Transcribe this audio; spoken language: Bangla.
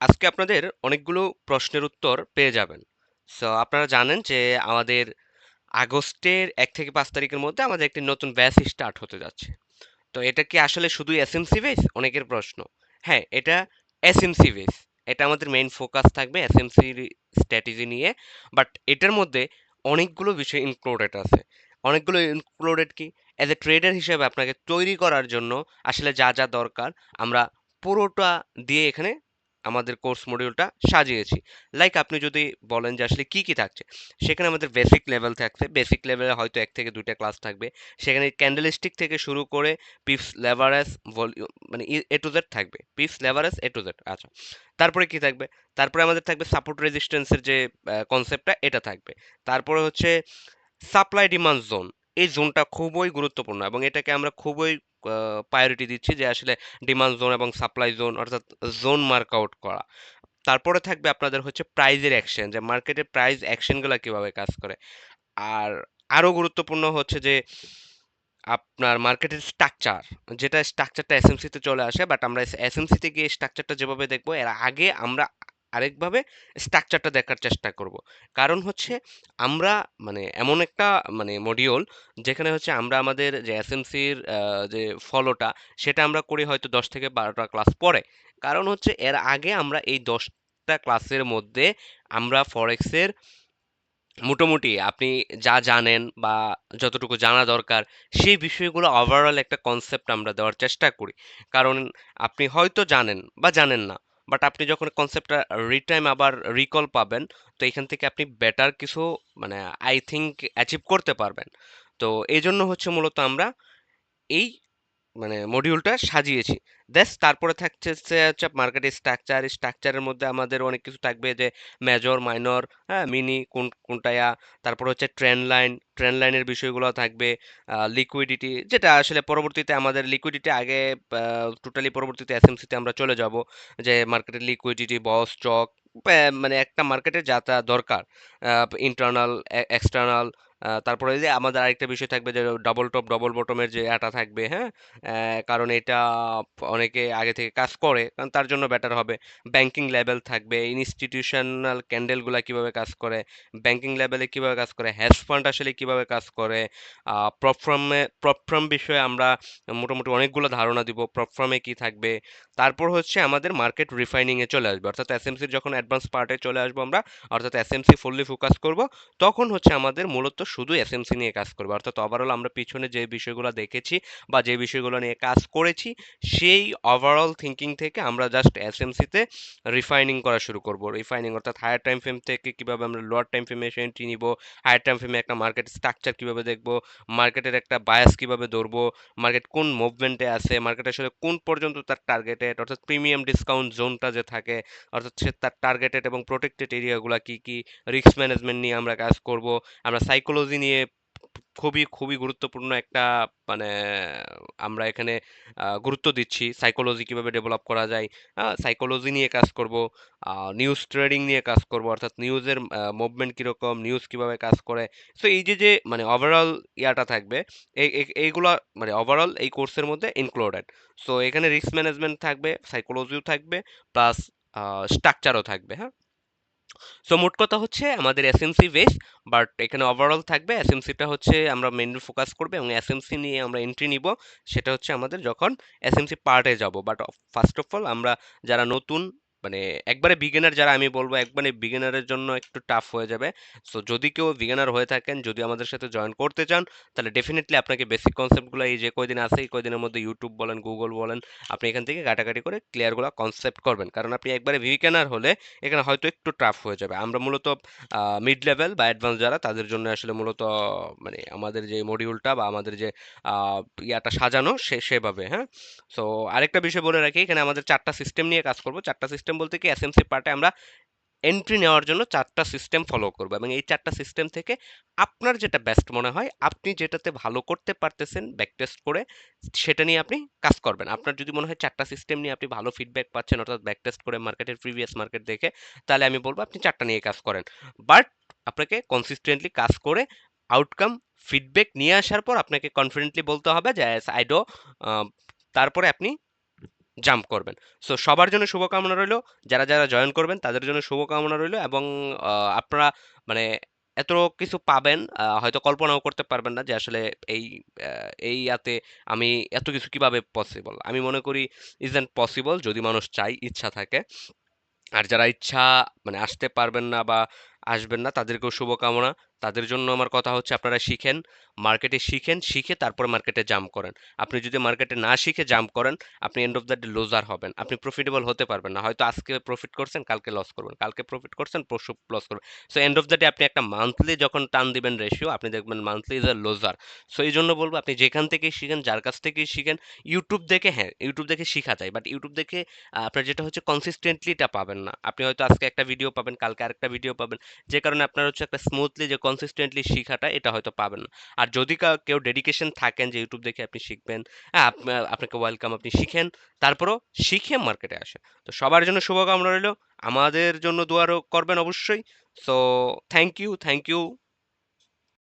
আজকে আপনাদের অনেকগুলো প্রশ্নের উত্তর পেয়ে যাবেন। সো আপনারা জানেন যে আমাদের আগস্টের এক থেকে পাঁচ তারিখের মধ্যে আমাদের একটি নতুন ব্যাচ স্টার্ট হতে যাচ্ছে। তো এটা কি আসলে শুধু এসএমসি বেস? অনেকের প্রশ্ন। হ্যাঁ, এটা এসএমসি বেস। এটা আমাদের মেইন ফোকাস থাকবে এসএমসির স্ট্র্যাটেজি নিয়ে। বাট এটার মধ্যে অনেকগুলো বিষয় ইনক্লুডেড আছে। অনেকগুলো ইনক্লুডেড কি? অ্যাজ এ ট্রেডার হিসেবে আপনাকে তৈরি করার জন্য আসলে যা, যা দরকার আমরা পুরোটা দিয়ে এখানে আমাদের কোর্স মডিউলটা সাজিয়েছি। লাইক আপনি যদি বলেন যে আসলে কী কী থাকছে? সেখানে আমাদের বেসিক লেভেল থাকছে। বেসিক লেভেলে হয়তো এক থেকে ২ টা ক্লাস থাকবে। সেখানে ক্যান্ডেলস্টিক থেকে শুরু করে পিপস, লেভারেজ, ভলিউ মানে এ টু জেড থাকবে। Pips, leverage, A to Z আচ্ছা। তারপরে কি থাকবে? তারপরে আমাদের থাকবে সাপোর্ট রেজিস্ট্যান্স এর যে কনসেপ্টটা এটা থাকবে। তারপরে হচ্ছে সাপ্লাই ডিমান্ড জোন। এই জোনটা খুবই গুরুত্বপূর্ণ এবং এটাকে আমরা খুবই প্রায়োরিটি দিচ্ছি যে আসলে ডিমান্ড জোন এবং সাপ্লাই জোন অর্থাৎ জোন মার্ক আউট করা। তারপরে থাকবে আপনাদের হচ্ছে প্রাইজের অ্যাকশন যে মার্কেটে প্রাইস অ্যাকশনগুলো কীভাবে কাজ করে। আর আরও গুরুত্বপূর্ণ হচ্ছে যে আপনার মার্কেটের স্ট্রাকচার যেটা স্ট্রাকচারটা এসএমসি তে চলে আসে বাট আমরা এসএমসি তে গিয়ে স্ট্রাকচারটা যেভাবে দেখব, এর আগে আমরা আরেকভাবে স্ট্রাকচারটা দেখার চেষ্টা করব। কারণ হচ্ছে আমরা মানে এমন একটা মানে মডিউল যেখানে হচ্ছে আমরা আমাদের যে এসএমসির যে ফলোটা সেটা আমরা করি হয়তো ১০ থেকে বারোটা ক্লাস পরে। কারণ হচ্ছে এর আগে আমরা এই দশটা ক্লাসের মধ্যে আমরা ফরেক্সের মোটামুটি আপনি যা জানেন বা যতটুকু জানা দরকার সেই বিষয়গুলো ওভারঅল একটা কনসেপ্ট আমরা দেওয়ার চেষ্টা করি। কারণ আপনি হয়তো জানেন বা জানেন না। বাট আপনি যখন কনসেপ্টটা রিটাইম আবার রিকল পাবেন, তো এখান থেকে আপনি বেটার কিছু মানে আই থিঙ্ক অ্যাচিভ করতে পারবেন। তো এই জন্য হচ্ছে মূলত আমরা এই মানে মডিউলটা সাজিয়েছি। দ্যাটস তারপরে থাকছে হচ্ছে মার্কেটের স্ট্রাকচার। স্ট্রাকচারের মধ্যে আমাদের অনেক কিছু থাকবে যে মেজর, মাইনর, হ্যাঁ? মিনি কোন কোনটা ইয়া, তারপর হচ্ছে ট্রেন লাইন, ট্রেন লাইনের বিষয়গুলো থাকবে। লিকুইডিটি যেটা আসলে পরবর্তীতে আমাদের লিকুইডিটি আগে টোটালি পরবর্তীতে এসএমসি তে আমরা চলে যাব। যে মার্কেটের লিকুইডিটি, বস, স্টক মানে একটা মার্কেটে যা তা দরকার। ইন্টারনাল, এক্সটার্নাল তারপরে যে আমাদের আরেকটা বিষয় থাকবে যে ডবল টপ, ডবল বটমের যে ইয়াটা থাকবে, হ্যাঁ? কারণ এটা অনেকে আগে থেকে কাজ করে। কারণ তার জন্য বেটার হবে। ব্যাংকিং লেভেল থাকবে, ইনস্টিটিউশনাল ক্যান্ডেলগুলো কীভাবে কাজ করে, ব্যাংকিং লেভেলে কীভাবে কাজ করে, হেজ ফান্ড আসলে কীভাবে কাজ করে, আ প্রপ ফার্মে প্রপ ফার্ম বিষয়ে আমরা মোটামুটি অনেকগুলো ধারণা দিব। প্রপ ফার্মে কি থাকবে। তারপর হচ্ছে আমাদের মার্কেট রিফাইনিংয়ে চলে আসবে। অর্থাৎ এস এসএমসির যখন অ্যাডভান্স পার্টে চলে আসব আমরা, অর্থাৎ এস এসএমসি ফুললি ফোকাস করব। তখন হচ্ছে আমাদের মূলত শুধু এসএমসি নিয়ে কাজ করবে। অর্থাৎ ওভারঅল আমরা পিছনে যে বিষয়গুলো দেখেছি বা যে বিষয়গুলো নিয়ে কাজ করেছি, সেই ওভারঅল থিংকিং থেকে আমরা জাস্ট এসএমসিতে রিফাইনিং করা শুরু করব। রিফাইনিং অর্থাৎ হায়ার টাইম ফ্রেম থেকে কীভাবে আমরা লোয়ার টাইম ফ্রেমে এসে এন্ট্রি নিব, হায়ার টাইম ফ্রেমে একটা মার্কেট স্ট্রাকচার কীভাবে দেখব, মার্কেটের একটা বায়াস কীভাবে ধরবো, মার্কেট কোন মুভমেন্টে আছে, মার্কেট আসলে কোন পর্যন্ত তার টার্গেটেড অর্থাৎ প্রিমিয়াম ডিসকাউন্ট জোনটা যে থাকে, অর্থাৎ সে তার টার্গেটেড এবং প্রোটেক্টেড এরিয়াগুলো কি, কি, রিস্ক ম্যানেজমেন্ট নিয়ে আমরা কাজ করব। আমরা সাইকোলজি নিয়ে খুবই, খুবই গুরুত্বপূর্ণ একটা মানে আমরা এখানে গুরুত্ব দিচ্ছি। সাইকোলজি কীভাবে ডেভেলপ করা যায়, সাইকোলজি নিয়ে কাজ করব। নিউজ ট্রেডিং নিয়ে কাজ করব। অর্থাৎ নিউজের মুভমেন্ট কীরকম, নিউজ কীভাবে কাজ করে। সো এই যে, যে মানে ওভারঅল ইয়াটা থাকবে, এই এই এইগুলা মানে ওভারঅল এই কোর্সের মধ্যে ইনক্লুডেড। সো এখানে রিস্ক ম্যানেজমেন্ট থাকবে, সাইকোলজিও থাকবে, প্লাস স্ট্রাকচারও থাকবে, হ্যাঁ? সো মোট কথা হচ্ছে আমাদের এসএমসি বেস বাট এখানে ওভারঅল থাকবে। এসএমসিটা হচ্ছে আমরা মেনলি ফোকাস করবে এবং এসএমসি নিয়ে আমরা এন্ট্রি নিব। সেটা হচ্ছে আমাদের যখন এসএমসি পার্টে যাব। বাট ফার্স্ট অফ অল আমরা যারা নতুন মানে একবারে বিগিনার যারা আমি বলব, একবারে বিগিনারের জন্য একটু টাফ হয়ে যাবে। সো যদি কেউ বিগিনার হয়ে থাকেন, যদি আমাদের সাথে জয়েন করতে চান, তাহলে ডেফিনেটলি আপনাকে বেসিক কনসেপ্টগুলো এই যে কয়দিন আছে, এই কয়দিনের মধ্যে ইউটিউব বলেন গুগল বলেন, আপনি এখান থেকে ঘাটাঘাটি করে ক্লিয়ারগুলো কনসেপ্ট করবেন। কারণ আপনি একবারে বিগিনার হলে এখানে হয়তো একটু টাফ হয়ে যাবে। আমরা মূলত মিড লেভেল বা অ্যাডভান্স যারা, তাদের জন্য আসলে মূলত মানে আমাদের যে মডিউলটা বা আমাদের যে ইয়াটা সাজানো সে, সেভাবে হ্যাঁ? সো আরেকটা বিষয় বলে রাখি, এখানে আমাদের চারটা সিস্টেম নিয়ে কাজ করব। চারটা সিস্টেম বলতে কি এসএমসি পার্টে আমরা এন্ট্রি নেওয়ার জন্য চারটা সিস্টেম ফলো করব এবং এই চারটা সিস্টেম থেকে আপনার যেটা বেস্ট মনে হয়, আপনি যেটাতে ভালো করতে পারতেছেন ব্যাক টেস্ট করে সেটা নিয়ে আপনি কাজ করবেন। আপনার যদি মনে হয় চারটা সিস্টেম নিয়ে আপনি ভালো ফিডব্যাক পাচ্ছেন, অর্থাৎ ব্যাক টেস্ট করে মার্কেটের প্রিভিয়াস মার্কেট দেখে, তাহলে আমি বলব আপনি চারটা নিয়ে কাজ করেন। বাট আপনাকে কনসিস্টেন্টলি কাজ করে আউটকাম ফিডব্যাক নিয়ে আসার পর আপনাকে কনফিডেন্টলি বলতে হবে যে আই ডো তারপরে আপনি জাম্প করবেন। সো সবার জন্য শুভকামনা রইল। যারা যারা জয়েন করবেন, তাদের জন্য শুভকামনা রইল এবং আপনারা মানে এত কিছু পাবেন হয়তো কল্পনাও করতে পারবেন না যে আসলে এই এই ইয়াতে আমি এত কিছু কীভাবে পসিবল আমি মনে করি ইজ অ্যান্ড পসিবল যদি মানুষ চাই ইচ্ছা থাকে। আর যারা ইচ্ছা মানে আসতে পারবেন না বা আসবেন না, তাদেরকেও শুভকামনা। তাদের জন্য আমার কথা হচ্ছে আপনারা শিখেন মার্কেটে শিখেন, শিখে তারপর মার্কেটে জাম্প করেন। আপনি যদি মার্কেটে না শিখে জাম্প করেন, আপনি end of the day loser হবেন। আপনি প্রফিটেবল হতে পারবেন না। হয়তো আজকে প্রফিট করছেন, কালকে লস করবেন। কালকে প্রফিট করছেন, পরশু লস করবেন। So end of the day আপনি একটা মান্থলি যখন টান দিবেন রেশিও আপনি দেখবেন monthly is a loser so এই জন্য বলব, আপনি যেখান থেকেই শিখেন, যার কাছ থেকেই শিখেন ইউটিউব দেখে হ্যাঁ ইউটিউব দেখে শিখা যায়। বাট ইউটিউব দেখে আপনার যেটা হচ্ছে কনসিস্টেন্টলিটা পাবেন না। আপনি হয়তো আজকে একটা ভিডিও পাবেন, কালকে আরেকটা ভিডিও পাবেন। যে কারণে আপনার হচ্ছে একটা স্মুথলি যে কনসিস্টেন্টলি শিখাটা এটা হয়তো পাবেন না। আর যদি কেউ ডেডিকেশন থাকেন যে ইউটিউব দেখে আপনি শিখবেন হ্যাঁ আপনাকে ওয়েলকাম আপনি শিখেন, তারপরও শিখে মার্কেটে আসেন। তো সবার জন্য শুভকামনা রইল। আমাদের জন্য দোয়ারও করবেন অবশ্যই। So thank you thank you